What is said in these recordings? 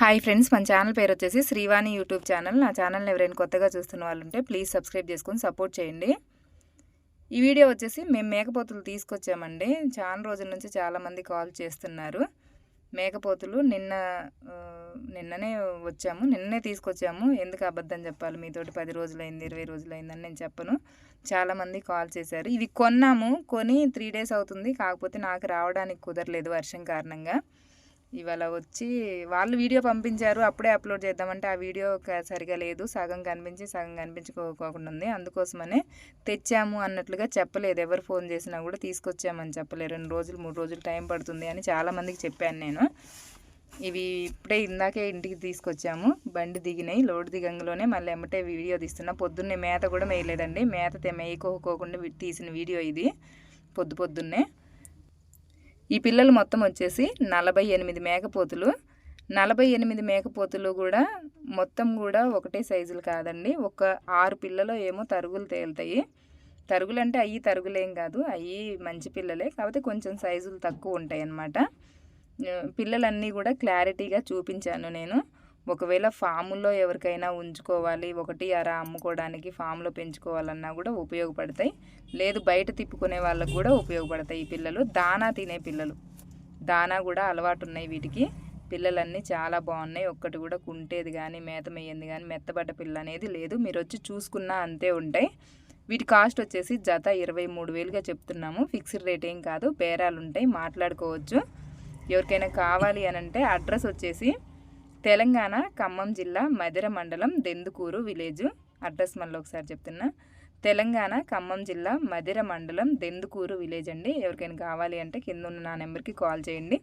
Hi friends మన channel పేరు వచ్చేసి శ్రీవాణి యూట్యూబ్ ఛానల్. నా ఛానల్ని ఎవరైనా కొత్తగా చూస్తున్న వాళ్ళు ఉంటే ప్లీజ్ సబ్స్క్రైబ్ చేసుకొని సపోర్ట్ చేయండి. ఈ వీడియో వచ్చేసి మేము మేకపోతులు తీసుకొచ్చామండి. చాలా రోజుల నుంచి చాలామంది కాల్ చేస్తున్నారు. మేకపోతులు నిన్న నిన్ననే వచ్చాము. నిన్ననే తీసుకొచ్చాము. ఎందుకు అబద్ధం చెప్పాలి? మీతోటి పది రోజులైంది ఇరవై రోజులైందని నేను చెప్పను. చాలామంది కాల్ చేశారు. ఇవి కొన్నాము కొని త్రీ డేస్ అవుతుంది. కాకపోతే నాకు రావడానికి కుదరలేదు వర్షం కారణంగా. ఇవాళ వచ్చి వాళ్ళు వీడియో పంపించారు అప్పుడే అప్లోడ్ చేద్దామంటే ఆ వీడియో సరిగా లేదు సగం కనిపించి సగం కనిపించుకోకుండా ఉంది. అందుకోసమనే తెచ్చాము అన్నట్లుగా చెప్పలేదు. ఎవరు ఫోన్ చేసినా కూడా తీసుకొచ్చామని చెప్పలేదు. రెండు రోజులు మూడు రోజులు టైం పడుతుంది అని చాలామందికి చెప్పాను నేను. ఇవి ఇప్పుడే ఇందాకే ఇంటికి తీసుకొచ్చాము. బండి దిగినాయి. లోడ్ దిగంగలోనే మళ్ళీ ఎమ్మటే వీడియో తీస్తున్నా. పొద్దున్నే మేత కూడా మేయలేదండి. మేత మేయకోకోకుండా తీసిన వీడియో ఇది. పొద్దు పొద్దున్నే ఈ పిల్లలు మొత్తం వచ్చేసి నలభై ఎనిమిది మేకపోతులు. నలభై ఎనిమిది మేకపోతులు కూడా మొత్తం కూడా ఒకటే సైజులు కాదండి. ఒక ఆరు పిల్లలు ఏమో తరుగులు తేలుతాయి. తరుగులు అంటే అయ్యి తరుగులేం కాదు. అయ్యి మంచి పిల్లలే. కాకపోతే కొంచెం సైజులు తక్కువ ఉంటాయి అన్నమాట పిల్లలన్నీ కూడా క్లారిటీగా చూపించాను నేను. ఒకవేళ ఫాముల్లో ఎవరికైనా ఉంచుకోవాలి ఒకటి అర అమ్ముకోవడానికి ఫామ్లో పెంచుకోవాలన్నా కూడా ఉపయోగపడతాయి. లేదు బయట తిప్పుకునే వాళ్ళకు కూడా ఉపయోగపడతాయి ఈ పిల్లలు. దానా తినే పిల్లలు. దానా కూడా అలవాటు ఉన్నాయి వీటికి. పిల్లలన్నీ చాలా బాగున్నాయి. ఒక్కటి కూడా కుంటేది కానీ మేత కానీ మెత్తబడ్డ పిల్ల అనేది లేదు. మీరు వచ్చి చూసుకున్నా అంతే ఉంటాయి. వీటి కాస్ట్ వచ్చేసి జత ఇరవై మూడు వేలుగా చెప్తున్నాము. ఫిక్స్డ్ రేట్ ఏం కాదు. బేరాలు ఉంటాయి. మాట్లాడుకోవచ్చు. ఎవరికైనా కావాలి అని అంటే అడ్రస్ వచ్చేసి తెలంగాణ ఖమ్మం జిల్లా మధిర మండలం దెందుకూరు విలేజ్. అడ్రస్ మళ్ళీ ఒకసారి చెప్తున్నా. తెలంగాణ ఖమ్మం జిల్లా మధిర మండలం దెందుకూరు విలేజ్ అండి. ఎవరికైనా కావాలి అంటే కింద ఉన్న నా నెంబర్కి కాల్ చేయండి.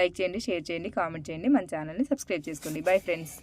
లైక్ చేయండి షేర్ చేయండి కామెంట్ చేయండి. మన ఛానల్ని సబ్స్క్రైబ్ చేసుకోండి. Bye friends.